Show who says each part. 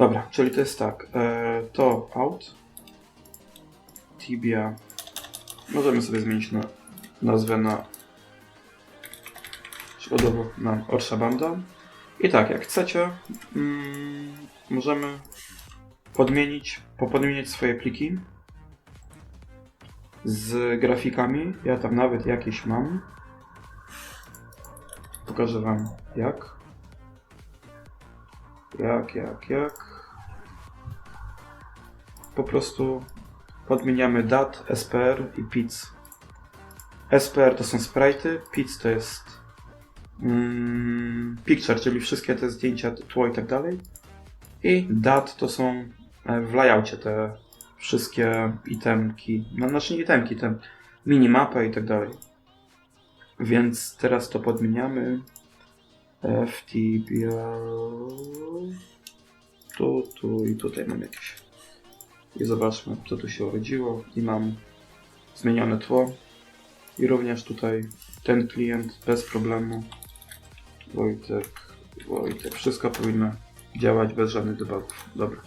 Speaker 1: Dobra, czyli to jest tak. E, to out. Tibia. Możemy sobie zmienić na, nazwę na przykładowo na Orsha Banda. I tak, jak chcecie, mm, możemy podmienić, popodmieniać swoje pliki z grafikami. Ja tam nawet jakieś mam. Pokażę wam jak. Jak, jak, jak. Po prostu podmieniamy DAT, SPR i PIC. SPR to są sprite'y, PIC to jest mm, picture, czyli wszystkie te zdjęcia, tło i tak dalej. I DAT to są e, w layoutie te wszystkie itemki, no znaczy nie itemki, te minimapy i tak dalej. Więc teraz to podmieniamy. FTBR. Tu, tu i tutaj mam jakieś. I zobaczmy, co tu się urodziło. I mam zmienione tło. I również tutaj ten klient bez problemu. Wojtek, Wojtek. Wszystko powinno działać bez żadnych debugów. Dobra.